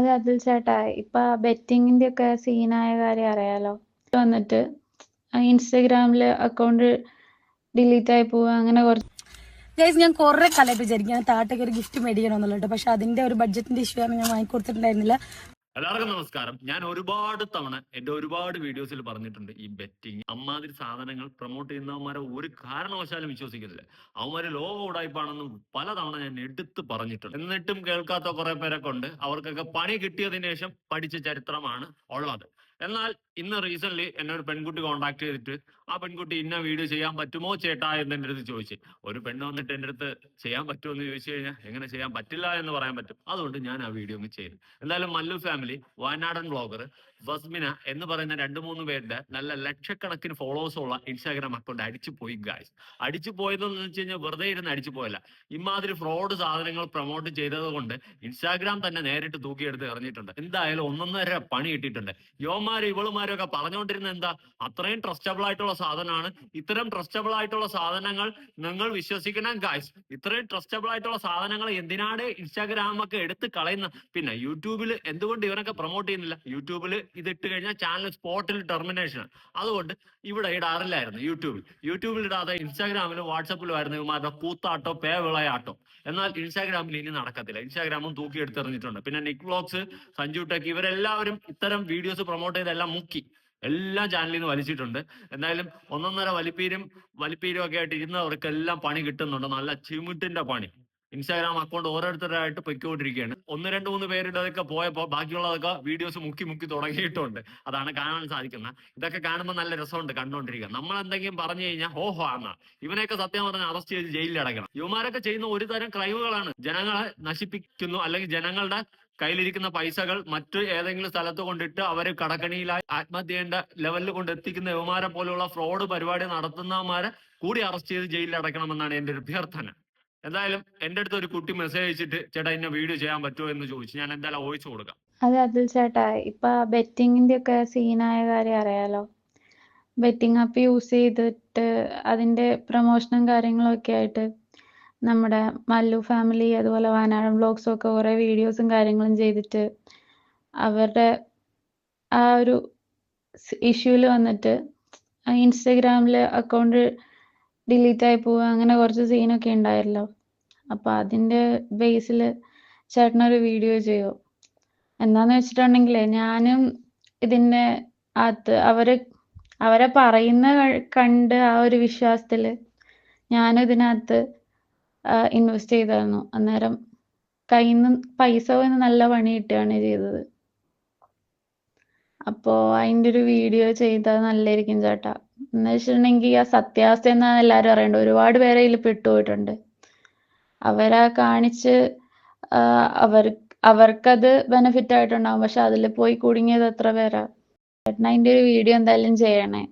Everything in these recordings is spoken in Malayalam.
അത് അതിൽ ചേട്ടാ ഇപ്പൊ ബെറ്റിങ്ങിന്റെ ഒക്കെ സീനായ കാര്യം അറിയാലോ? വന്നിട്ട് ഇൻസ്റ്റഗ്രാമിൽ അക്കൗണ്ട് ഡിലീറ്റ് ആയി പോവുക അങ്ങനെ കുറച്ച് ഗൈസ് ഞാൻ കുറെ കാലമായിട്ട് വിചാരിക്കും. താട്ടയ്ക്ക് ഒരു ഗിഫ്റ്റ് മേടിക്കണമെന്നുള്ളത് പക്ഷെ അതിന്റെ ഒരു ബഡ്ജറ്റിന്റെ ഇഷ്യൂ ആണ് ഞാൻ വാങ്ങിക്കൊടുത്തിട്ടുണ്ടായിരുന്നില്ല. എല്ലാവർക്കും നമസ്കാരം. ഞാൻ ഒരുപാട് തവണ എന്റെ ഒരുപാട് വീഡിയോസിൽ പറഞ്ഞിട്ടുണ്ട് ഈ ബെറ്റിംഗ് അമ്മാതിരി സാധനങ്ങൾ പ്രൊമോട്ട് ചെയ്യുന്നവന്മാരെ ഒരു കാരണവശാലും വിശ്വസിക്കുന്നില്ല. അവന്മാര് ലോക ഉടായ്പാണെന്നും പലതവണ ഞാൻ എടുത്ത് പറഞ്ഞിട്ടുണ്ട്. എന്നിട്ടും കേൾക്കാത്ത കുറെ പേരൊക്കെ ഉണ്ട്. അവർക്കൊക്കെ പണി കിട്ടിയതിനു ശേഷം പഠിച്ച ചരിത്രമാണ് ഉള്ളത്. എന്നാൽ ഇന്ന് റീസെന്റ് എന്നെ ഒരു പെൺകുട്ടി കോൺടാക്ട് ചെയ്തിട്ട് ആ പെൺകുട്ടി ഇന്ന വീഡിയോ ചെയ്യാൻ പറ്റുമോ ചേട്ടാ എന്ന് എന്റെ അടുത്ത് ചോദിച്ചു. ഒരു പെണ്ണ് വന്നിട്ട് എന്റെ അടുത്ത് ചെയ്യാൻ പറ്റുമോ എന്ന് ചോദിച്ചു കഴിഞ്ഞാൽ എങ്ങനെ ചെയ്യാൻ പറ്റില്ല എന്ന് പറയാൻ പറ്റും. അതുകൊണ്ട് ഞാൻ ആ വീഡിയോ ഒന്ന് ചെയ്തു എന്തായാലും മല്ലു ഫാമിലി വയനാടൻ ബ്ലോഗർ വസ്മിന എന്ന് പറയുന്ന രണ്ട് മൂന്ന് പേരുടെ നല്ല ലക്ഷക്കണക്കിന് ഫോളോവേഴ്സ് ഉള്ള ഇൻസ്റ്റാഗ്രാം അക്കൗണ്ട് അടിച്ചു പോയി ഗായ്സ് അടിച്ചു പോയതെന്ന് വെച്ച് കഴിഞ്ഞാൽ വെറുതെ ഇരുന്ന് അടിച്ചു പോയല്ല. ഇമാതിരി ഫ്രോഡ് സാധനങ്ങൾ പ്രൊമോട്ട് ചെയ്തത് കൊണ്ട് ഇൻസ്റ്റാഗ്രാം തന്നെ നേരിട്ട് തൂക്കിയെടുത്ത് എറിഞ്ഞിട്ടുണ്ട്. എന്തായാലും ഒന്നൊന്നര പണി കിട്ടിയിട്ടുണ്ട്. യോമാരും ഇവളുമാരും ഒക്കെ പറഞ്ഞുകൊണ്ടിരുന്ന എന്താ? അത്രയും ട്രസ്റ്റബിൾ ആയിട്ടുള്ള സാധനമാണ്. ഇത്തരം ട്രസ്റ്റബിൾ ആയിട്ടുള്ള സാധനങ്ങൾ നിങ്ങൾ വിശ്വസിക്കണം ഗായ്സ് ഇത്രയും ട്രസ്റ്റബിൾ ആയിട്ടുള്ള സാധനങ്ങൾ എന്തിനാണ് ഇൻസ്റ്റാഗ്രാം ഒക്കെ എടുത്ത് കളയുന്ന പിന്നെ യൂട്യൂബിൽ എന്തുകൊണ്ട് ഇവരൊക്കെ പ്രൊമോട്ട് ചെയ്യുന്നില്ല? യൂട്യൂബിൽ ഇത് ഇട്ട് കഴിഞ്ഞാൽ ചാനൽ സ്പോട്ടിൽ ടെർമിനേഷൻ അതുകൊണ്ട് ഇവിടെ ഇടാറില്ലായിരുന്നു യൂട്യൂബിൽ. യൂട്യൂബിൽ ഇടാതെ ഇൻസ്റ്റാഗ്രാമിലും വാട്സപ്പിലും ആയിരുന്നു ഇവന്മാരുടെ കൂത്താട്ടോ പേ വിളയാട്ടോ എന്നാൽ ഇൻസ്റ്റാഗ്രാമിൽ ഇനി നടക്കത്തില്ല. ഇൻസ്റ്റാഗ്രാമും തൂക്കി എടുത്തെറിഞ്ഞിട്ടുണ്ട് പിന്നെ നിക് വ്ലോഗ്സ് സഞ്ജു ടെക് ഇവരെല്ലാവരും ഇത്തരം വീഡിയോസ് പ്രൊമോട്ട് ചെയ്തെല്ലാം മുക്കി. എല്ലാ ചാനലിൽ നിന്ന് വലിച്ചിട്ടുണ്ട്. എന്തായാലും ഒന്നൊന്നര വലിപ്പീരും വലിപ്പീരും ഒക്കെ ആയിട്ട് ഇരുന്നവർക്കെല്ലാം പണി കിട്ടുന്നുണ്ട്. നല്ല ചിമിട്ടിന്റെ പണി. ഇൻസ്റ്റാഗ്രാം അക്കൗണ്ട് ഓരോരുത്തരായിട്ട് പൊയ്ക്കൊണ്ടിരിക്കുകയാണ് ഒന്ന് രണ്ട് മൂന്ന് പേരുടേതൊക്കെ പോയപ്പോൾ ബാക്കിയുള്ളതൊക്കെ വീഡിയോസ് മുക്കി മുക്കി തുടങ്ങിയിട്ടുണ്ട്. അതാണ് കാണാൻ സാധിക്കുന്നത്. ഇതൊക്കെ കാണുമ്പോൾ നല്ല രസമുണ്ട് കണ്ടുകൊണ്ടിരിക്കുക നമ്മൾ എന്തെങ്കിലും പറഞ്ഞു കഴിഞ്ഞാൽ ഹോഹോ ആന്ന. ഇവനെയൊക്കെ സത്യം പറഞ്ഞ അറസ്റ്റ് ചെയ്ത് ജയിലിൽ അടക്കണം യുവമാരൊക്കെ ചെയ്യുന്ന ഒരു തരം ക്രൈമുകളാണ് ജനങ്ങളെ നശിപ്പിക്കുന്നു അല്ലെങ്കിൽ ജനങ്ങളുടെ കയ്യിലിരിക്കുന്ന പൈസകൾ മറ്റു ഏതെങ്കിലും സ്ഥലത്ത് കൊണ്ടിട്ട് അവർ കടക്കണിയിലായി ആത്മഹത്യ ചെയ്യേണ്ട ലെവലിൽ കൊണ്ട് എത്തിക്കുന്ന പോലെയുള്ള ഫ്രോഡ് പരിപാടി നടത്തുന്നവന്മാരെ കൂടി അറസ്റ്റ് ചെയ്ത് ജയിലിൽ അടക്കണമെന്നാണ് എന്റെ ഒരു അഭ്യർത്ഥന. എന്തായാലും എന്റെ അടുത്ത് ഒരു കുട്ടി മെസ്സേജ് അയച്ചിട്ട് ചേട്ടാ ഇന്ന വീഡിയോ ചെയ്യാൻ പറ്റുമോ എന്ന് ചോദിച്ചു ഞാൻ എന്തായാലും ഓയിച്ചു കൊടുക്കാം. അതെ അതിൽ ചേട്ടാ ഇപ്പൊ ബെറ്റിങ്ങിന്റെ ഒക്കെ സീനായ കാര്യം അറിയാലോ. ബെറ്റിംഗ് ആപ്പ് യൂസ് ചെയ്തിട്ട് അതിന്റെ പ്രൊമോഷനും കാര്യങ്ങളും ഒക്കെ ആയിട്ട് നമ്മുടെ മല്ലു ഫാമിലി അതുപോലെ വയനാടൻ വ്ളോഗ്സും ഒക്കെ കുറെ വീഡിയോസും കാര്യങ്ങളും ചെയ്തിട്ട് അവരുടെ ആ ഒരു ഇഷ്യൂവിൽ വന്നിട്ട് ഇൻസ്റ്റഗ്രാമിൽ അക്കൗണ്ട് ഡിലീറ്റ് ആയി പോവുക അങ്ങനെ കുറച്ച് സീനൊക്കെ ഉണ്ടായല്ലോ. അപ്പൊ അതിന്റെ ബേസിൽ ചേട്ടനൊരു വീഡിയോ ചെയ്യോ എന്താന്ന് വെച്ചിട്ടുണ്ടെങ്കിൽ ഞാനും ഇതിന്റെ അകത്ത് അവർ അവരെ പറയുന്ന കണ്ട് ആ ഒരു വിശ്വാസത്തിൽ ഞാനും ഇതിനകത്ത് ഇൻവെസ്റ്റ് ചെയ്തായിരുന്നു. അന്നേരം കയ്യിൽ പൈസ പോയിന്ന് നല്ല പണി കിട്ടുകയാണ് ചെയ്തത്. അപ്പോ അതിന്റെ ഒരു വീഡിയോ ചെയ്താൽ നല്ലായിരിക്കും ചേട്ടാ. എന്ന് വെച്ചിട്ടുണ്ടെങ്കിൽ ആ സത്യാവസ്ഥ എന്നാണ് എല്ലാരും അറിയേണ്ടത് ഒരുപാട് പേരെ ഇതിൽ പെട്ടുപോയിട്ടുണ്ട്. അവരാ കാണിച്ച് അവർ അവർക്കത് ബെനിഫിറ്റ് ആയിട്ടുണ്ടാവും. പക്ഷെ അതിൽ പോയി കുടുങ്ങിയത് എത്ര പേരാ? ചേട്ടൻ അതിന്റെ ഒരു വീഡിയോ എന്തായാലും ചെയ്യണേ.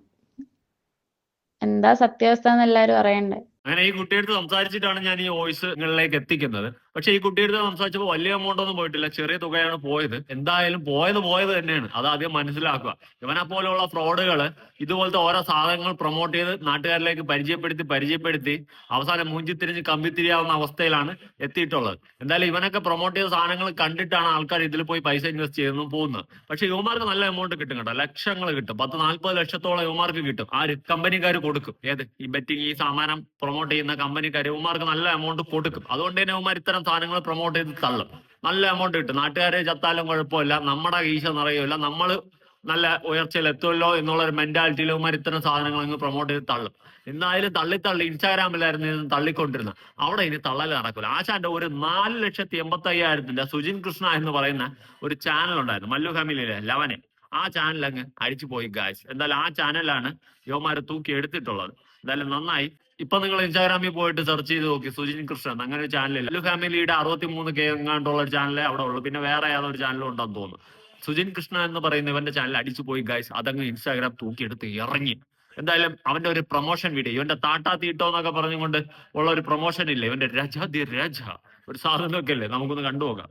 എന്താ സത്യാവസ്ഥ എന്ന് എല്ലാവരും അറിയണ്ടേ. അങ്ങനെ ഈ കുട്ടിയെടുത്ത് സംസാരിച്ചിട്ടാണ് ഞാൻ ഈ വോയിസ് നിങ്ങളിലേക്ക് എത്തിക്കുന്നത്. പക്ഷെ ഈ കുട്ടിയുടെ സംസാരിച്ചപ്പോൾ വലിയ എമൗണ്ട് ഒന്നും പോയിട്ടില്ല. ചെറിയ തുകയാണ് പോയത്. എന്തായാലും പോയത് പോയത് തന്നെയാണ്. അത് ആദ്യം മനസ്സിലാക്കുക. ഇവനെ പോലെയുള്ള ഫ്രോഡുകൾ ഇതുപോലത്തെ ഓരോ സാധനങ്ങൾ പ്രൊമോട്ട് ചെയ്ത് നാട്ടുകാരിലേക്ക് പരിചയപ്പെടുത്തി പരിചയപ്പെടുത്തി അവസാനം മൂഞ്ചിത്തിരിഞ്ഞ് കമ്പിത്തിരിയാവുന്ന അവസ്ഥയിലാണ് എത്തിയിട്ടുള്ളത്. എന്തായാലും ഇവനൊക്കെ പ്രൊമോട്ട് ചെയ്ത സാധനങ്ങൾ കണ്ടിട്ടാണ് ആൾക്കാർ ഇതിൽ പോയി പൈസ ഇൻവെസ്റ്റ് ചെയ്യുന്നു പോകുന്നത്. പക്ഷെ യുവമാർക്ക് നല്ല എമൗണ്ട് കിട്ടും കേട്ടോ. ലക്ഷങ്ങൾ കിട്ടും. പത്ത് നാൽപ്പത് ലക്ഷത്തോളം യുവമാർക്ക് കിട്ടും. ആര് കമ്പനിക്കാർ കൊടുക്കും. ഏത്? ഈ ബെറ്റിംഗ് ഈ സാധനം പ്രൊമോട്ട് ചെയ്യുന്ന കമ്പനിക്കാർ യുവമാർക്ക് നല്ല എമൗണ്ട് കൊടുക്കും. അതുകൊണ്ട് തന്നെ യുവമാർ ഇത്തരം സാധനങ്ങൾ പ്രൊമോട്ട് ചെയ്ത് തള്ളും. നല്ല എമൗണ്ട് കിട്ടും. നാട്ടുകാരെ ചത്താലും കുഴപ്പമില്ല. നമ്മുടെ ഈശ നിറയുമില്ല നമ്മൾ നല്ല ഉയർച്ചയിൽ എത്തുമല്ലോ എന്നുള്ള ഒരു മെന്റാലിറ്റിയിൽ ഇവന്മാർ ഇത്തരം സാധനങ്ങൾ അങ്ങ് പ്രൊമോട്ട് ചെയ്ത് തള്ളും. എന്തായാലും തള്ളി തള്ളി ഇൻസ്റ്റാഗ്രാമിലായിരുന്നു ഇത് തള്ളിക്കൊണ്ടിരുന്നത്. അവിടെ ഇനി തള്ളൽ നടക്കില്ല ആശാന്റെ ഒരു നാല് ലക്ഷത്തി എൺപത്തി അയ്യായിരത്തിന്റെ സുജിൻ കൃഷ്ണ എന്ന് പറയുന്ന ഒരു ചാനൽ ഉണ്ടായിരുന്നു. മല്ലു ഫാമിലിയിലെ ലവനെ. ആ ചാനൽ അങ്ങ് അടിച്ചു പോയി ഗായ്സ് എന്തായാലും ആ ചാനലാണ് യുവമാരെ തൂക്കി എടുത്തിട്ടുള്ളത്. എന്തായാലും നന്നായി. ഇപ്പൊ നിങ്ങൾ ഇൻസ്റ്റാഗ്രാമിൽ പോയിട്ട് സെർച്ച് ചെയ്ത് നോക്കി. സുജിൻ കൃഷ്ണൻ അങ്ങനെ ഒരു ചാനലില്ല മല്ലു ഫാമിലിയുടെ അറുപത്തി മൂന്ന് കെ എങ്ങാണ്ടുള്ള ഒരു ചാനലേ അവിടെ ഉള്ളൂ. പിന്നെ വേറെ ഏതൊരു ചാനലും ഉണ്ടെന്ന് തോന്നുന്നു. സുജിൻ കൃഷ്ണ എന്ന് പറയുന്ന ഇവന്റെ ചാനൽ അടിച്ചു പോയി ഗൈസ് അതങ്ങ് ഇൻസ്റ്റാഗ്രാം തൂക്കിയെടുത്ത് ഇറങ്ങി. എന്തായാലും അവന്റെ ഒരു പ്രൊമോഷൻ വീഡിയോ ഇവന്റെ താട്ടാ തീട്ടോ എന്നൊക്കെ പറഞ്ഞുകൊണ്ട് ഉള്ള ഒരു പ്രൊമോഷൻ ഇല്ലേ? ഇവന്റെ രജ ദി രജ. ഒരു സാധനമൊക്കെ അല്ലേ നമുക്കൊന്ന് കണ്ടുപോകാം.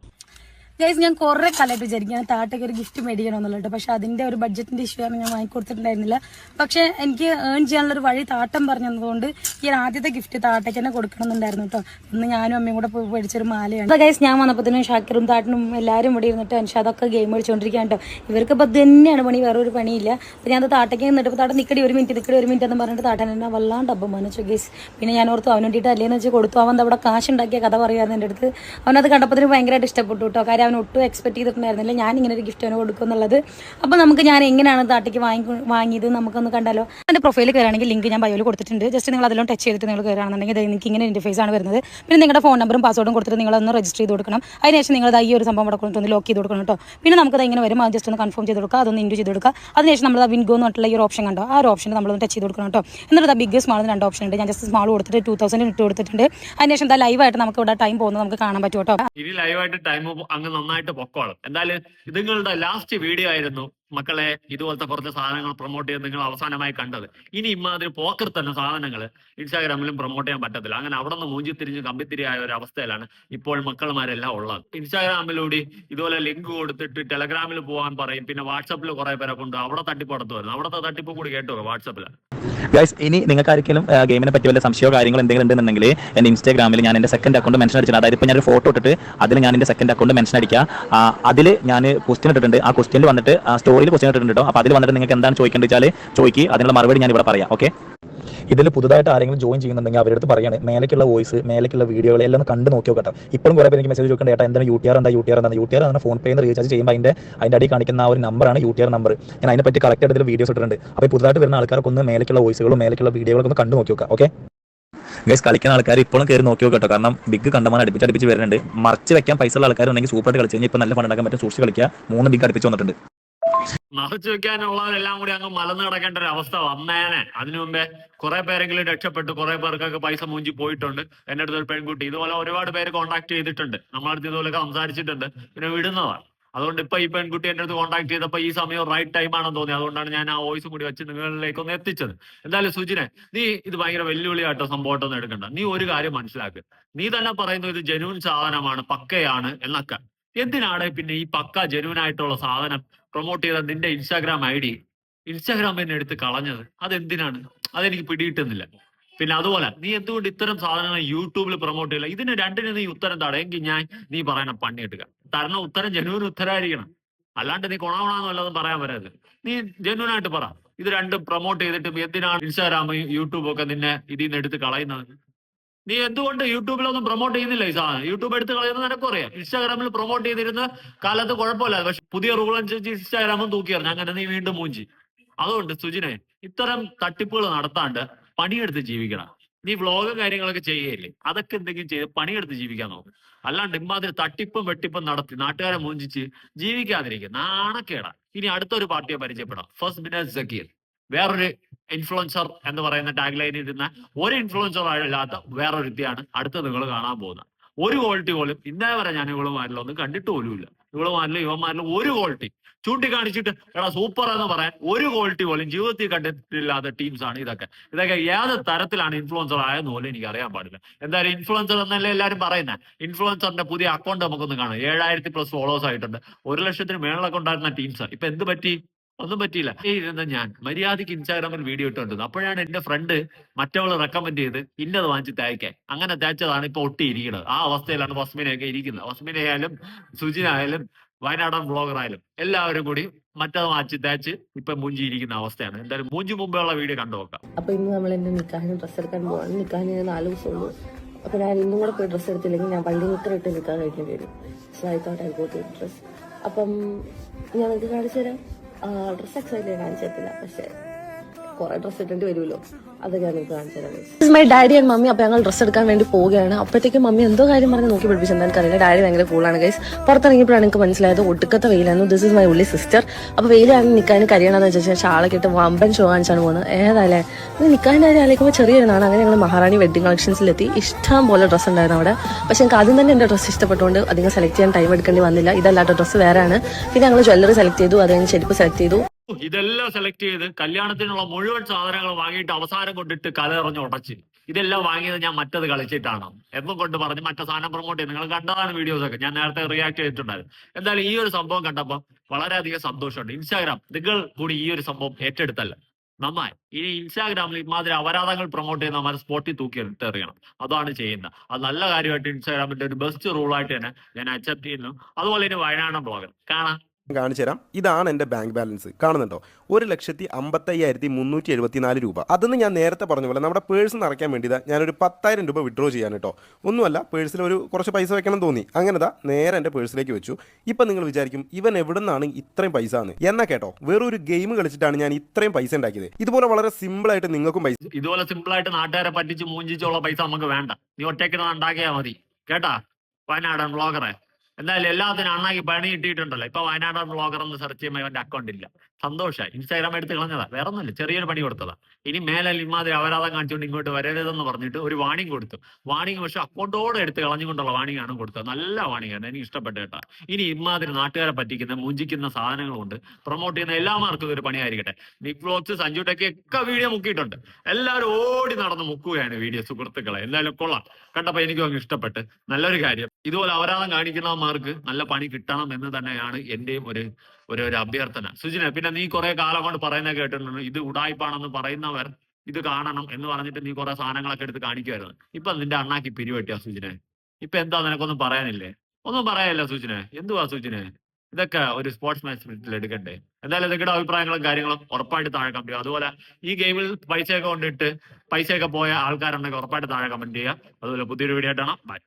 ഗൈസ് ഞാൻ കുറെ കാലമായിട്ട് വിചാരിക്കും. ഞാൻ താട്ടയ്ക്ക് ഒരു ഗിഫ്റ്റ് മേടിക്കണമെന്നുള്ളത് പക്ഷെ അതിന്റെ ഒരു ബഡ്ജറ്റിന്റെ ഇഷ്യൂ ആണ് ഞാൻ വാങ്ങിക്കൊടുത്തിട്ടുണ്ടായിരുന്നില്ല പക്ഷെ എനിക്ക് ഏൺ ചെയ്യാനുള്ള ഒരു വഴി താട്ടം പറഞ്ഞതുകൊണ്ട് ഈ ആദ്യത്തെ ഗിഫ്റ്റ് താട്ടയ്ക്ക് തന്നെ കൊടുക്കണമെന്നുണ്ടായിരുന്നു കേട്ടോ. ഇന്ന് ഞാനും അമ്മയും കൂടെ പോയി മേടിച്ചൊരു മാലയാണ്. ഗൈസ് ഞാൻ വന്നപ്പോഴത്തേനും ഷാക്കിറും താട്ടനും എല്ലാവരും ഇവിടെ ഇരുന്നിട്ട് അതൊക്കെ ഗെയിം കളിച്ചുകൊണ്ടിരിക്കുകയാണ് കേട്ടോ. ഇവർക്ക് ഇപ്പൊ തന്നെയാണ് പണി. വേറെ ഒരു പണിയില്ല. അപ്പൊ ഞാൻ താട്ടയ്ക്ക് നിന്നിട്ട് താട്ട നിക്കടി ഒരു മിനിറ്റ് നിക്കടി ഒരു മിനിറ്റ് എന്ന് പറഞ്ഞിട്ട് താട്ടൻ എന്നെ വല്ലാണ്ട് അപ്പം മനസ്സു ഗൈസ് പിന്നെ ഞാൻ ഓർത്തു അവന് വേണ്ടിയിട്ട് അല്ലേന്ന് വെച്ച് കൊടുത്തു. അവൻ അവിടെ കാശ് ഉണ്ടാക്കിയ കഥ പറയായിരുന്നു എന്റെ അടുത്ത്. അവനത് കണ്ടപ്പോൾ ഭയങ്കരമായിട്ട് ഇഷ്ടപ്പെട്ടു കേട്ടോ. കാര്യം അവൻ ഒട്ടും എക്സ്പെക്ട് ചെയ്തിട്ടുണ്ടായിരുന്നില്ല. ഞാൻ ഇങ്ങനെ ഒരു ഗിഫ്റ്റ് അവന് കൊടുക്കും എന്നുള്ളത്. അപ്പോൾ നമുക്ക് ഞാൻ എങ്ങനെയാണ് താട്ടിക്ക് വാങ്ങി വാങ്ങിയത് നമുക്കൊന്ന് കണ്ടാലോ. എന്റെ പ്രൊഫൈലിൽ കയറുകയാണെങ്കിൽ ലിങ്ക് ഞാൻ ബയോയിൽ കൊടുത്തിട്ടുണ്ട്. ജസ്റ്റ് നിങ്ങൾ അതിലും ടച്ച് ചെയ്തിട്ട് നിങ്ങൾ കയറുകയാണെന്നുണ്ടെങ്കിൽ നിങ്ങൾക്ക് ഇങ്ങനെ ഇന്റർഫേസ് ആണ് വരുന്നത്. പിന്നെ നിങ്ങളുടെ ഫോൺ നമ്പറും പാസ്വേഡും കൊടുത്തിട്ട് നിങ്ങളൊന്ന് രജിസ്റ്റർ ചെയ്ത് കൊടുക്കണം. അതിനുശേഷം നിങ്ങൾ ഈ ഒരു സംഭവം അവിടെ ലോക്ക് ചെയ്ത് കൊടുക്കണം കേട്ടോ. പിന്നെ നമുക്കത് ഇങ്ങനെ വരും? അത് ജസ്റ്റ് ഒന്ന് കൺഫേം ചെയ്ത് കൊടുക്കുക. അതൊന്ന് ഇൻഡു ചെയ്ത് കൊടുക്കുക. അതിനുശേഷം നമ്മൾ വിൻഗോ എന്ന് പറഞ്ഞിട്ടുള്ള ഈ ഒരു ഓപ്ഷൻ കണ്ടോ? ആ ഒരു ഓപ്ഷൻ നമ്മളൊന്ന് ടച്ച് ചെയ്ത് കൊടുക്കണം കേട്ടോ. എന്നിട്ട് ആ ബിഗ് സ്മാൾ രണ്ട് ഓപ്ഷൻ ഉണ്ട്. ഞാൻ ജസ്റ്റ് സ്മാൾ കൊടുത്തിട്ട് ടൂ തൗസൻഡ് ഇട്ട് കൊടുത്തിട്ടുണ്ട്. അതിനുശേഷം ലൈവായിട്ട് നമുക്ക് ഇവിടെ ടൈം പോകുന്നത് നമുക്ക് കാണാൻ പറ്റും കേട്ടോ. ഇനി ലൈവായിട്ട് ടൈം അങ്ങ് നന്നായിട്ട് പൊക്കോളും. എന്തായാലും ഇത് നിങ്ങളുടെ ലാസ്റ്റ് വീഡിയോ ആയിരുന്നു മക്കളെ ഇതുപോലത്തെ കുറച്ച് സാധനങ്ങൾ പ്രൊമോട്ട് ചെയ്ത് നിങ്ങൾ അവസാനമായി കണ്ടത്. ഇനി ഇമാതിരി പോക്കർ തന്നെ സാധനങ്ങൾ ഇൻസ്റ്റാഗ്രാമിലും പ്രൊമോട്ട് ചെയ്യാൻ പറ്റത്തില്ല. അങ്ങനെ അവിടെ നിന്ന് മൂഞ്ചി തിരിഞ്ഞ് കമ്പിത്തിരിയായ ഒരു അവസ്ഥയിലാണ് ഇപ്പോൾ മക്കളുമാരെല്ലാം ഉള്ളത്. ഇൻസ്റ്റാഗ്രാമിലൂടെ ഇതുപോലെ ലിങ്ക് കൊടുത്തിട്ട് ടെലഗ്രാമിൽ പോകാൻ പറയും. പിന്നെ വാട്സപ്പിൽ കുറെ പേരെ കൊണ്ട് അവിടെ തട്ടിപ്പ് നടത്തുമായിരുന്നു. അവിടുത്തെ തട്ടിപ്പ് കൂടി കേട്ടു വാട്സപ്പിൽ ഗൈസ് ഇനി നിങ്ങൾക്ക് ആർക്കെങ്കിലും ഗെയിമിനെ പറ്റി വല്ല സംശയമോ കാര്യങ്ങളോ എന്തെങ്കിലും ഉണ്ടെന്നുണ്ടെങ്കിൽ എന്റെ ഇൻസ്റ്റാഗ്രാമിൽ ഞാൻ എന്റെ സെക്കൻഡ് അക്കൗണ്ട് മെൻഷൻ അടിച്ചിട്ടുണ്ട്. അതായത് ഇപ്പോൾ ഞാനൊരു ഫോട്ടോ ഇട്ടിട്ട് അതിൽ ഞാൻ എന്റെ സെക്കൻഡ് അക്കൗണ്ട് മെൻഷൻ അടിക്കുക. അതിൽ ഞാൻ ക്വസ്റ്റ്യൻ ഇട്ടിട്ടുണ്ട്. ആ ക്വസ്റ്റ്യനിൽ വന്നിട്ട് സ്റ്റോറിയിൽ ക്വസ്റ്റ്യൻ ഇട്ടിട്ടുണ്ട് അപ്പോൾ അതിൽ വന്നിട്ട് നിങ്ങൾക്ക് എന്താണ് ചോദിക്കേണ്ടത് വെച്ചാൽ ചോദിക്കുക അതിനുള്ള മറുപടി ഞാൻ ഇവിടെ പറയാം. ഓക്കെ ഇതിൽ പുതുതായിട്ട് ആരെങ്കിലും ജോയിൻ ചെയ്യുന്നുണ്ടെങ്കിൽ അവരുടെ അടുത്ത് മേലേക്കുള്ള വോയിസ് മേലേക്കുള്ള വീഡിയോകൾ എല്ലാം കണ്ട് നോക്കി നോക്കട്ടെ ഇപ്പോഴും കുറേ പേര് എനിക്ക് മെസ്സേജ് ചോദിക്കേണ്ട ഏട്ടാ എന്താണ് യു ടി ആർ എന്താ? യു ടി ആർ എന്താണ് യു ടി ആർ എന്താണ് ഫോൺ പേ റീചാർജ് ചെയ്യുമ്പോൾ അതിന്റെ അതിന്റെ അടി കാണിക്കുന്ന ആ ഒരു നമ്പറാണ് യു ടി ആർ നമ്പർ ഞാൻ അതിനെപ്പറ്റി കറക്റ്റ് ആയിട്ട് വീഡിയോസ് ഇട്ടിട്ടുണ്ട്. അപ്പോൾ പുതുതായിട്ട് വരുന്ന ആൾക്കാർക്ക് ഒന്ന് മേലേക്കുള്ള വോയിസുകളും മേലേക്കുള്ള വീഡിയോകളൊക്കെ ഒന്ന് കണ്ടു നോക്കി നോക്കാം ഓക്കെ ഗൈസ് കളിക്കുന്ന ആൾക്കാർ ഇപ്പോഴും കയറി നോക്കി നോക്കട്ടോ കാരണം ബിഗ് കണ്ടമാൻ അടുപ്പിച്ച് അടുപ്പിച്ച് വരുന്നുണ്ട്. മറച്ച് വെക്കാൻ പൈസ ഉള്ള ആൾക്കാരുണ്ടെങ്കിൽ സൂപ്പറായിട്ട് കളിച്ച് കഴിഞ്ഞാൽ ഇപ്പോൾ നല്ല ഫണ്ട് ഉണ്ടാക്കാൻ പറ്റും സൂക്ഷിച്ച് കളിക്കുക. മൂന്ന് ബിഗ് അടുപ്പിച്ച് വന്നിട്ടുണ്ട്. മറച്ചു വെക്കാനുള്ളവരെല്ലാം കൂടി അങ്ങ് മലന്ന് കിടക്കേണ്ട ഒരു അവസ്ഥ വന്നേനെ. അതിനു മുമ്പേ കുറെ പേരെങ്കിലും രക്ഷപ്പെട്ടു. കുറെ പേർക്കൊക്കെ പൈസ മൂഞ്ചി പോയിട്ടുണ്ട്. എന്റെ അടുത്ത് ഒരു പെൺകുട്ടി ഇതുപോലെ ഒരുപാട് പേര് കോൺടാക്ട് ചെയ്തിട്ടുണ്ട്. നമ്മളടുത്ത് ഇതുപോലൊക്കെ സംസാരിച്ചിട്ടുണ്ട്. പിന്നെ വിടുന്നതാണ് അതുകൊണ്ട് ഇപ്പൊ ഈ പെൺകുട്ടി എന്റെ അടുത്ത് കോൺടാക്ട് ചെയ്തപ്പോ ഈ സമയം റൈറ്റ് ടൈം ആണെന്ന് തോന്നി. അതുകൊണ്ടാണ് ഞാൻ ആ വോയിസ് കൂടി വെച്ച് നിങ്ങളിലേക്ക് ഒന്ന് എത്തിച്ചത്. എന്തായാലും സുജിനെ നീ ഇത് ഭയങ്കര വെല്ലുവിളിയായിട്ടോ സംഭവമായിട്ടൊന്നും എടുക്കണ്ട. നീ ഒരു കാര്യം മനസ്സിലാക്കുക നീ തന്നെ പറയുന്നു ഇത് ജനുവൻ സാധനമാണ് പക്കയാണ് എന്നൊക്കെ. എന്തിനാണ് പിന്നെ ഈ പക്ക ജനുവൻ ആയിട്ടുള്ള സാധനം പ്രൊമോട്ട് ചെയ്ത നിന്റെ ഇൻസ്റ്റാഗ്രാം ഐ ഡി ഇൻസ്റ്റാഗ്രാം തന്നെ എടുത്ത് കളഞ്ഞത്. അതെന്തിനാണ്? അതെനിക്ക് പിടിയിട്ടുന്നില്ല പിന്നെ അതുപോലെ നീ എന്തുകൊണ്ട് ഇത്തരം സാധനങ്ങൾ യൂട്യൂബിൽ പ്രൊമോട്ട് ചെയ്യില്ല? ഇതിന് രണ്ടിന് നീ ഉത്തരം തടയെങ്കിൽ ഞാൻ നീ പറയണ പണി എടുക്കുക തരണ ഉത്തരം ജനുവിന് ഉത്തരമായിരിക്കണം അല്ലാണ്ട് നീ കൊണാവണമെന്ന് വല്ലതും പറയാൻ വരരുത് നീ ജനുവിനായിട്ട് പറ. ഇത് രണ്ടും പ്രൊമോട്ട് ചെയ്തിട്ടും എന്തിനാണ് ഇൻസ്റ്റാഗ്രാം യൂട്യൂബ് ഒക്കെ നിന്നെ ഇതിൽ നിന്ന് എടുത്ത് കളയുന്നത്? നീ എന്തുകൊണ്ട് യൂട്യൂബിലൊന്നും പ്രൊമോട്ട് ചെയ്യുന്നില്ല ഈ സാധനം യൂട്യൂബ് എടുത്ത് കളയുന്നത് നിനക്കറിയാം. ഇൻസ്റ്റാഗ്രാമിൽ പ്രൊമോട്ട് ചെയ്തിരുന്ന കാലത്ത് കുഴപ്പമില്ല പക്ഷെ പുതിയ റൂൾ അനുസരിച്ച് ഇൻസ്റ്റാഗ്രാമും തൂക്കിയറിഞ്ഞു അങ്ങനെ നീ വീണ്ടും മൂഞ്ചി. അതുകൊണ്ട് സുജിനെ ഇത്തരം തട്ടിപ്പുകൾ നടത്താണ്ട് പണിയെടുത്ത് ജീവിക്കണം. നീ വ്ളോഗും കാര്യങ്ങളൊക്കെ ചെയ്യല്ലേ അതൊക്കെ എന്തെങ്കിലും ചെയ്ത് പണിയെടുത്ത് ജീവിക്കാൻ നോക്കും. അല്ലാണ്ട് ഇമ്മാതിരി തട്ടിപ്പും വെട്ടിപ്പും നടത്തി നാട്ടുകാരെ മൂഞ്ചിച്ച് ജീവിക്കാതിരിക്കും. നാണക്കേടാ. ഇനി അടുത്തൊരു പാർട്ടിയെ പരിചയപ്പെടാം. ഫസ്റ്റ് ബിനസ് സക്കീർ വേറൊരു ഇൻഫ്ലുവൻസർ എന്ന് പറയുന്ന ടാഗ് ലൈനിൽ ഇരുന്ന ഒരു ഇൻഫ്ലുവൻസർ അല്ലാത്ത വേറൊരു വ്യക്തിയാണ് അടുത്ത് നിങ്ങൾ കാണാൻ പോകുന്നത്. ഒരു ക്വാളിറ്റി പോലും ഇന്നേ വരെ ഞാൻ ഇവളുമാരിലൊന്നും ഒന്നും കണ്ടിട്ട് പോലുമില്ല ഇവളുമാരിലും ഇവന്മാരിലും ഒരു ക്വാളിറ്റി ചൂണ്ടിക്കാണിച്ചിട്ട് എടാ സൂപ്പർ എന്ന് പറയാൻ ഒരു ക്വാളിറ്റി പോലും ജീവിതത്തിൽ കണ്ടിട്ടില്ലാത്ത ടീംസ് ആണ് ഇതൊക്കെ. ഇതൊക്കെ ഏത് തരത്തിലാണ് ഇൻഫ്ലുവൻസർ ആയെന്ന് പോലും എനിക്ക് അറിയാൻ പാടില്ല. എന്തായാലും ഇൻഫ്ലുവൻസർ എന്നല്ലേ എല്ലാവരും പറയുന്നത് ഇൻഫ്ലുവൻസറിന്റെ പുതിയ അക്കൗണ്ട് നമുക്കൊന്ന് കാണാം. ഏഴായിരത്തി പ്ലസ് ഫോളോവേഴ്സ് ആയിട്ടുണ്ട്. ഒരു ലക്ഷത്തിന് മേളിലൊക്കെ ഉണ്ടായിരുന്ന ടീംസ് ഇപ്പൊ എന്ത് പറ്റി? ഒന്നും പറ്റിയില്ല. ഇരുന്ന ഞാൻ മര്യാദയ്ക്ക് ഇൻസ്റ്റാഗ്രാമിൽ വീഡിയോ ഇട്ടുകൊണ്ടിരുന്നത് അപ്പോഴാണ് എന്റെ ഫ്രണ്ട് മറ്റവൾ റെക്കമെൻഡ് ചെയ്ത് ഇന്നത് വാങ്ങിച്ച് തേക്കാൻ അങ്ങനെ തേച്ചതാണ് ഇപ്പൊ ഒട്ടിയിരിക്കുന്നത് ആ അവസ്ഥയിലാണ് വസ്മിനയൊക്കെ ഇരിക്കുന്നത്. വസ്മിനയായാലും സുജിനായാലും വയനാടൻ ബ്ലോഗർ ആയാലും എല്ലാവരും കൂടി മറ്റത് വാങ്ങിച്ച് തേച്ച് ഇപ്പൊ മൂഞ്ചി ഇരിക്കുന്ന അവസ്ഥയാണ്. എന്തായാലും മൂഞ്ചി മുമ്പേ ഉള്ള വീഡിയോ കണ്ടു നോക്കാം. അപ്പൊ ഇന്ന് നമ്മൾ എന്റെ നിക്കാഹിന് ഡ്രസ്സ് എടുക്കാൻ പോവാണ്. നിക്കാഹിന് ഞാൻ നാല് ദിവസമുള്ളൂ അപ്പൊ ഞാൻ ഇന്നും കൂടെ പോയി ഡ്രസ്സ് എടുത്തില്ലെങ്കിൽ ഞാൻ പള്ളി നിക്കർ ഇട്ട് നിൽക്കാൻ കഴിക്കേണ്ടി വരും. So I thought I go dress അപ്പം ഞാൻ നിങ്ങൾക്ക് കാണിച്ചു തരാം. ഡ്രസ് എക്സൈറ്റ് ഞാൻ കാണിച്ചു തരത്തില്ല. പക്ഷെ കുറെ ഡ്രസ് ഇടേണ്ടി വരുമല്ലോ അതൊക്കെ നിങ്ങൾക്ക് കാണിച്ചു തരാം. മൈ ഡാഡി ആൻഡ് മമ്മി അപ്പൊ ഞങ്ങൾ ഡ്രസ് എടുക്കാൻ വേണ്ടി പോവുകയാണ്. അപ്പോഴത്തേക്കും മമ്മി എന്തോ കാര്യം പറഞ്ഞ് നോക്കി പഠിപ്പിച്ചെന്ന് എനിക്കറിയില്ല. ഡാഡി ഭയങ്കര കൂളാണ് ഗൈസ് പുറത്തിറങ്ങിയപ്പോഴാണ് എനിക്ക് മനസ്സിലായത്. ഒടുക്കത്തെ വെയിലായിരുന്നു. ദിസ് ഇസ് മൈ ഉള്ളി സിസ്റ്റർ അപ്പൊ വെയിലാണ് നിൽക്കാൻ കരിയണമെന്ന് വെച്ചാൽ ഷാളൊക്കെ ഇട്ട് വമ്പൻ ഷോ കാണിച്ചാണ് പോകുന്നത്. ഏതായാലേ നിൽക്കാന്റെ കാര്യം ആലോചിക്കുമ്പോൾ ചെറിയൊരു നാണ് അങ്ങനെ ഞങ്ങൾ മഹാറാണി വെഡിങ് കളക്ഷൻസിലെത്തി ഇഷ്ടം പോലെ ഡ്രസ്സ് ഉണ്ടായിരുന്നു അവിടെ. പക്ഷെ എനിക്ക് ആദ്യം തന്നെ എന്റെ ഡ്രസ്സ് ഇഷ്ടപ്പെട്ടുകൊണ്ട് അധികം സെലക്ട് ചെയ്യാൻ ടൈം എടുക്കേണ്ടി വന്നില്ല. ഇതല്ലാത്ത ഡ്രസ്സ് വേറെയാണ്. പിന്നെ ഞങ്ങൾ ജ്വല്ലറി സെലക്ട് ചെയ്തു. അത് കഴിഞ്ഞ് ചെരുപ്പ് സെലക്ട് ചെയ്തു. ഇതെല്ലാം സെലക്ട് ചെയ്ത് കല്യാണത്തിനുള്ള മുഴുവൻ സാധനങ്ങൾ വാങ്ങിയിട്ട് അവസാനം കൊണ്ടിട്ട് കലറിഞ്ഞ് ഉടച്ച്. ഇതെല്ലാം വാങ്ങിയത് ഞാൻ മറ്റത് കളിച്ചിട്ടാണ്. എന്നും കൊണ്ട് പറഞ്ഞ് മറ്റേ സാധനം പ്രൊമോട്ട് ചെയ്ത്. നിങ്ങൾ കണ്ടതാണ് വീഡിയോസ് ഒക്കെ. ഞാൻ നേരത്തെ റിയാക്ട് ചെയ്തിട്ടുണ്ടായിരുന്നു. എന്തായാലും ഈ ഒരു സംഭവം കണ്ടപ്പോൾ വളരെയധികം സന്തോഷമുണ്ട്. ഇൻസ്റ്റാഗ്രാം നിങ്ങൾ കൂടി ഈ ഒരു സംഭവം ഏറ്റെടുത്തല്ല. നന്നായി. ഇനി ഇൻസ്റ്റാഗ്രാമിൽ ഇമാതിരി അപരാധങ്ങൾ പ്രൊമോട്ട് ചെയ്യുന്ന നമ്മൾ സ്പോട്ടിൽ തൂക്കി എടുത്തെറിയണം അതാണ് ചെയ്യുന്നത്. അത് നല്ല കാര്യമായിട്ട് ഇൻസ്റ്റാഗ്രാമിന്റെ ഒരു ബെസ്റ്റ് റൂളായിട്ട് തന്നെ ഞാൻ അക്സെപ്റ്റ് ചെയ്യുന്നു. അതുപോലെ ഇനി വയനാടൻ ബ്ലോഗർ കാണാം. കാണിച്ചു തരാം ഇതാണ് എന്റെ ബാങ്ക് ബാലൻസ് കാണുന്നുണ്ടോ? ഒരു ലക്ഷത്തി അമ്പത്തയ്യായിരത്തി മുന്നൂറ്റി എഴുപത്തിനാല് രൂപ. അതെന്ന് ഞാൻ നേരത്തെ പറഞ്ഞ പോലെ നമ്മുടെ പേഴ്സ് നിറയ്ക്കാൻ വേണ്ടിയതാ ഞാനൊരു പത്തായിരം രൂപ വിഡ്രോ ചെയ്യാൻ കേട്ടോ. ഒന്നുമല്ല പേഴ്സിൽ ഒരു കുറച്ച് പൈസ വെക്കണം തോന്നി. അങ്ങനെതാ നേരെ എന്റെ പേഴ്സിലേക്ക് വെച്ചു. ഇപ്പം നിങ്ങൾ വിചാരിക്കും ഇവൻ എവിടെ നിന്നാണ് ഇത്രയും പൈസ എന്ന്? എന്നാ കേട്ടോ വേറൊരു ഗെയിം കളിച്ചിട്ടാണ് ഞാൻ ഇത്രയും പൈസ ഉണ്ടാക്കിയത്. ഇതുപോലെ വളരെ സിമ്പിൾ ആയിട്ട് നിങ്ങൾക്കും പൈസ ഇതുപോലെ സിമ്പിൾ ആയിട്ട് നാട്ടുകാരെ പറ്റിച്ച് മൂഞ്ചിച്ചുള്ള പൈസ നമുക്ക് വേണ്ട. നീ ഒറ്റയ്ക്ക് മതി. കേട്ടാ? വയനാടൻ ബ്ലോഗറെ എന്തായാലും എല്ലാത്തിനും അണ്ണാക്കി പണി കിട്ടിയിട്ടുണ്ടല്ലോ. ഇപ്പൊ വയനാട് ബ്ലോഗർ എന്ന് സെർച്ച് ചെയ്യുമ്പോൾ ഇവന്റെ അക്കൗണ്ട് ഇല്ല. സന്തോഷമായി ഇൻസ്റ്റാഗ്രാം എടുത്ത് കളഞ്ഞതാ. വേറെ ഒന്നുമില്ല ചെറിയൊരു പണി കൊടുത്തതാ. ഇനി മേലെ ഇമാതിരി അവരാധം കാണിച്ചുകൊണ്ട് ഇങ്ങോട്ട് വരരുതെന്ന് പറഞ്ഞിട്ട് ഒരു വാണിംഗ് കൊടുത്തു. വാണിംഗ് പക്ഷെ അക്കൗണ്ടോടെ എടുത്ത് കളഞ്ഞുകൊണ്ടുള്ള വാണിംഗ് ആണ് കൊടുത്തത്. നല്ല വാണിംഗ് ആണ്. എനിക്ക് ഇഷ്ടപ്പെട്ട കേട്ടാ. ഇനി ഇമാതിരി നാട്ടുകാരെ പറ്റിക്കുന്ന മുഞ്ചിക്കുന്ന സാധനങ്ങൾ കൊണ്ട് പ്രൊമോട്ട് ചെയ്യുന്ന എല്ലാവർക്കും ഇതൊരു പണിയായിരിക്കട്ടെ. നിക് ബ്ലോക്സ് സഞ്ജു ടെക്കി ഒക്കെ വീഡിയോ മുക്കിയിട്ടുണ്ട്. എല്ലാവരും ഓടി നടന്ന് മുക്കുകയാണ് വീഡിയോ സുഹൃത്തുക്കളെ. എന്തായാലും കൊള്ളാം. കണ്ടപ്പോ എനിക്കും അങ്ങ് ഇഷ്ടപ്പെട്ട്. നല്ലൊരു കാര്യം. ഇതുപോലെ അവരാധം കാണിക്കുന്നവന്മാർക്ക് നല്ല പണി കിട്ടണം എന്ന് തന്നെയാണ് എന്റെയും ഒരു ഒരു ഒരു അഭ്യർത്ഥന. സുജിന പിന്നെ നീ കുറെ കാലം കൊണ്ട് പറയുന്ന കേട്ടിട്ടുണ്ട്. ഇത് ഉടായ്പാണെന്ന് പറയുന്നവർ ഇത് കാണണം എന്ന് പറഞ്ഞിട്ട് നീ കുറെ സാധനങ്ങളൊക്കെ എടുത്ത് കാണിക്കുമായിരുന്നു ഇപ്പൊ നിന്റെ അണ്ണാക്കി പിരിവെട്ടിയാ സുജിനെ? ഇപ്പൊ എന്താ നിനക്കൊന്നും പറയാനില്ലേ? ഒന്നും പറയാനില്ല സുജിനെ. എന്തുവാ സുജിനെ? ഇതൊക്കെ ഒരു സ്പോർട്സ് സ്പിരിറ്റിൽ എടുക്കണ്ടേ? എന്തായാലും നിങ്ങളുടെ അഭിപ്രായങ്ങളും കാര്യങ്ങളും ഉറപ്പായിട്ട് താഴെ കമന്റ് ചെയ്യുക. അതുപോലെ ഈ ഗെയിമിൽ പൈസയൊക്കെ കൊണ്ടിട്ട് പൈസയൊക്കെ പോയ ആൾക്കാരുണ്ടെങ്കിൽ ഉറപ്പായിട്ട് താഴെ കമന്റ് ചെയ്യുക. അതുപോലെ പുതിയൊരു വീഡിയോ ആയിട്ടാണ് ബൈ